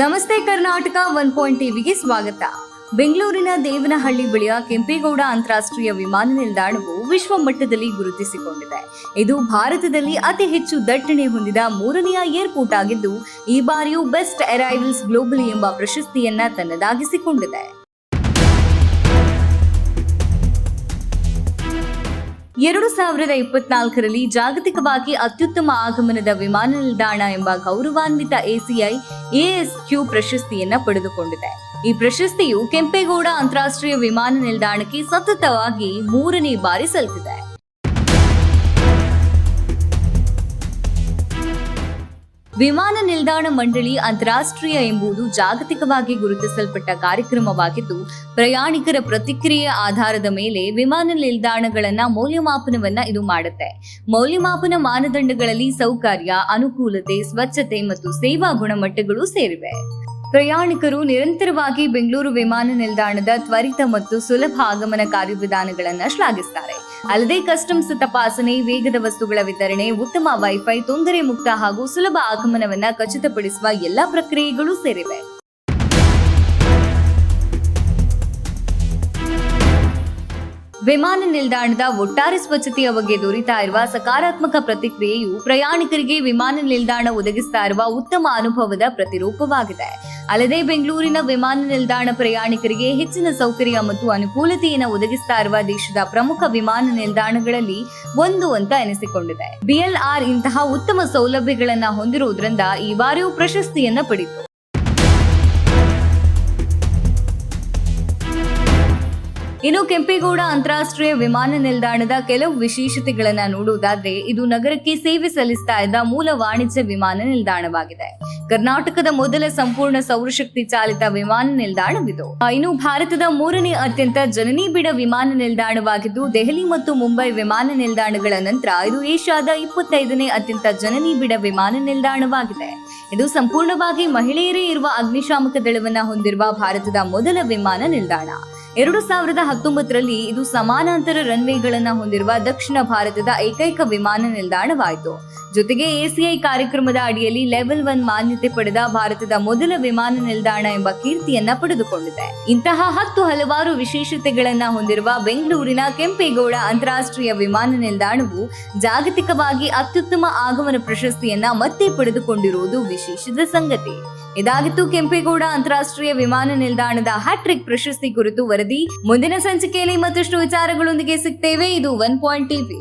ನಮಸ್ತೆ Karnataka one point ಟಿವಿಗೆ ಸ್ವಾಗತ. ಬೆಂಗಳೂರಿನ ದೇವನಹಳ್ಳಿ ಬಳಿಯ ಕೆಂಪೇಗೌಡ ಅಂತಾರಾಷ್ಟ್ರೀಯ ವಿಮಾನ ನಿಲ್ದಾಣವು ವಿಶ್ವ ಮಟ್ಟದಲ್ಲಿ ಗುರುತಿಸಿಕೊಂಡಿದೆ. ಇದು ಭಾರತದಲ್ಲಿ ಅತಿ ಹೆಚ್ಚು ದಟ್ಟಣೆ ಹೊಂದಿದ ಮೂರನೆಯ ಏರ್ಪೋರ್ಟ್ ಆಗಿದ್ದು, ಈ ಬಾರಿಯೂ ಬೆಸ್ಟ್ ಅರೈವಲ್ಸ್ ಗ್ಲೋಬಲಿ ಎಂಬ ಪ್ರಶಸ್ತಿಯನ್ನ ತನ್ನದಾಗಿಸಿಕೊಂಡಿದೆ. ಎರಡು ಸಾವಿರದ ಇಪ್ಪತ್ನಾಲ್ಕರಲ್ಲಿ ಜಾಗತಿಕವಾಗಿ ಅತ್ಯುತ್ತಮ ಆಗಮನದ ವಿಮಾನ ನಿಲ್ದಾಣ ಎಂಬ ಗೌರವಾನ್ವಿತ ಎಸಿಐ ಎಎಸ್ಕ್ಯೂ ಪ್ರಶಸ್ತಿಯನ್ನ ಪಡೆದುಕೊಂಡಿದೆ. ಈ ಪ್ರಶಸ್ತಿಯು ಕೆಂಪೇಗೌಡ ಅಂತಾರಾಷ್ಟ್ರೀಯ ವಿಮಾನ ನಿಲ್ದಾಣಕ್ಕೆ ಸತತವಾಗಿ ಮೂರನೇ ಬಾರಿ ಸಲ್ಲಿಸಿದೆ ವಿಮಾನ ನಿಲ್ದಾಣ ಮಂಡಳಿ ಅಂತಾರಾಷ್ಟ್ರೀಯ ಎಂಬುದು ಜಾಗತಿಕವಾಗಿ ಗುರುತಿಸಲ್ಪಟ್ಟ ಕಾರ್ಯಕ್ರಮವಾಗಿದ್ದು, ಪ್ರಯಾಣಿಕರ ಪ್ರತಿಕ್ರಿಯೆ ಆಧಾರದ ಮೇಲೆ ವಿಮಾನ ನಿಲ್ದಾಣಗಳನ್ನ ಮೌಲ್ಯಮಾಪನವನ್ನ ಇದು ಮಾಡುತ್ತೆ. ಮೌಲ್ಯಮಾಪನ ಮಾನದಂಡಗಳಲ್ಲಿ ಸೌಕರ್ಯ, ಅನುಕೂಲತೆ, ಸ್ವಚ್ಛತೆ ಮತ್ತು ಸೇವಾ ಗುಣಮಟ್ಟಗಳು ಸೇರಿವೆ. ಪ್ರಯಾಣಿಕರು ನಿರಂತರವಾಗಿ ಬೆಂಗಳೂರು ವಿಮಾನ ನಿಲ್ದಾಣದ ತ್ವರಿತ ಮತ್ತು ಸುಲಭ ಆಗಮನ ಕಾರ್ಯವಿಧಾನಗಳನ್ನು ಶ್ಲಾಘಿಸುತ್ತಾರೆ ಅಲ್ಲದೆ ಕಸ್ಟಮ್ಸ್ ತಪಾಸಣೆ, ವೇಗದ ವಸ್ತುಗಳ ವಿತರಣೆ, ಉತ್ತಮ ವೈಫೈ ತೊಂದರೆ ಮುಕ್ತ ಹಾಗೂ ಸುಲಭ ಆಗಮನವನ್ನ ಖಚಿತಪಡಿಸುವ ಎಲ್ಲಾ ಪ್ರಕ್ರಿಯೆಗಳು ಸೇರಿವೆ. ವಿಮಾನ ನಿಲ್ದಾಣದ ಒಟ್ಟಾರೆ ಸ್ವಚ್ಛತೆಯ ಬಗ್ಗೆ ದೊರೀತಾ ಇರುವ ಸಕಾರಾತ್ಮಕ ಪ್ರತಿಕ್ರಿಯೆಯು ಪ್ರಯಾಣಿಕರಿಗೆ ವಿಮಾನ ನಿಲ್ದಾಣ ಒದಗಿಸ್ತಾ ಇರುವ ಉತ್ತಮ ಅನುಭವದ ಪ್ರತಿರೂಪವಾಗಿದೆ. ಅಲ್ಲದೆ ಬೆಂಗಳೂರಿನ ವಿಮಾನ ನಿಲ್ದಾಣ ಪ್ರಯಾಣಿಕರಿಗೆ ಹೆಚ್ಚಿನ ಸೌಕರ್ಯ ಮತ್ತು ಅನುಕೂಲತೆಯನ್ನು ಒದಗಿಸ್ತಾ ಇರುವ ದೇಶದ ಪ್ರಮುಖ ವಿಮಾನ ನಿಲ್ದಾಣಗಳಲ್ಲಿ ಒಂದು ಅಂತ ಎನಿಸಿಕೊಂಡಿದೆ. ಬಿಎಲ್ಆರ್ ಇಂತಹ ಉತ್ತಮ ಸೌಲಭ್ಯಗಳನ್ನು ಹೊಂದಿರುವುದರಿಂದ ಈ ಬಾರಿಯೂ ಪ್ರಶಸ್ತಿಯನ್ನ ಪಡೆಯಿತು ಇನ್ನು ಕೆಂಪೇಗೌಡ ಅಂತಾರಾಷ್ಟ್ರೀಯ ವಿಮಾನ ನಿಲ್ದಾಣದ ಕೆಲವು ವಿಶೇಷತೆಗಳನ್ನ ನೋಡುವುದಾದ್ರೆ, ಇದು ನಗರಕ್ಕೆ ಸೇವೆ ಸಲ್ಲಿಸ್ತಾ ಇದ್ದ ಮೂಲ ವಾಣಿಜ್ಯ ವಿಮಾನ ನಿಲ್ದಾಣವಾಗಿದೆ. ಕರ್ನಾಟಕದ ಮೊದಲ ಸಂಪೂರ್ಣ ಸೌರಶಕ್ತಿ ಚಾಲಿತ ವಿಮಾನ ನಿಲ್ದಾಣವಿದು. ಇನ್ನು ಭಾರತದ ಮೂರನೇ ಅತ್ಯಂತ ಜನನಿಬಿಡ ವಿಮಾನ ನಿಲ್ದಾಣವಾಗಿದ್ದು, ದೆಹಲಿ ಮತ್ತು ಮುಂಬೈ ವಿಮಾನ ನಿಲ್ದಾಣಗಳ ನಂತರ ಇದು ಏಷ್ಯಾದ ಇಪ್ಪತ್ತೈದನೇ ಅತ್ಯಂತ ಜನನಿಬಿಡ ವಿಮಾನ ನಿಲ್ದಾಣವಾಗಿದೆ. ಇದು ಸಂಪೂರ್ಣವಾಗಿ ಮಹಿಳೆಯರೇ ಇರುವ ಅಗ್ನಿಶಾಮಕ ದಳವನ್ನ ಹೊಂದಿರುವ ಭಾರತದ ಮೊದಲ ವಿಮಾನ ನಿಲ್ದಾಣ. ಎರಡು ಸಾವಿರದ ಹತ್ತೊಂಬತ್ತರಲ್ಲಿ ಇದು ಸಮಾನಾಂತರ ರನ್ವೇಗಳನ್ನ ಹೊಂದಿರುವ ದಕ್ಷಿಣ ಭಾರತದ ಏಕೈಕ ವಿಮಾನ ನಿಲ್ದಾಣವಾಯಿತು. ಜೊತೆಗೆ ಎಸಿಐ ಕಾರ್ಯಕ್ರಮದ ಅಡಿಯಲ್ಲಿ ಲೆವೆಲ್ ಒನ್ ಮಾನ್ಯತೆ ಪಡೆದ ಭಾರತದ ಮೊದಲ ವಿಮಾನ ನಿಲ್ದಾಣ ಎಂಬ ಕೀರ್ತಿಯನ್ನ ಪಡೆದುಕೊಂಡಿದೆ. ಇಂತಹ ಹತ್ತು ಹಲವಾರು ವಿಶೇಷತೆಗಳನ್ನ ಹೊಂದಿರುವ ಬೆಂಗಳೂರಿನ ಕೆಂಪೇಗೌಡ ಅಂತಾರಾಷ್ಟ್ರೀಯ ವಿಮಾನ ನಿಲ್ದಾಣವು ಜಾಗತಿಕವಾಗಿ ಅತ್ಯುತ್ತಮ ಆಗಮನ ಪ್ರಶಸ್ತಿಯನ್ನ ಮತ್ತೆ ಪಡೆದುಕೊಂಡಿರುವುದು ವಿಶೇಷದ ಸಂಗತಿ. ಇದಾಗಿತ್ತು ಕೆಂಪೇಗೌಡ ಅಂತಾರಾಷ್ಟ್ರೀಯ ವಿಮಾನ ನಿಲ್ದಾಣದ ಹ್ಯಾಟ್ರಿಕ್ ಪ್ರಶಸ್ತಿ ಕುರಿತು ವರದಿ. ಮುಂದಿನ ಸಂಚಿಕೆಯಲ್ಲಿ ಮತ್ತಷ್ಟು ವಿಚಾರಗಳೊಂದಿಗೆ ಸಿಗ್ತೇವೆ. ಇದು ಒನ್ ಪಾಯಿಂಟ್ ಟಿವಿ.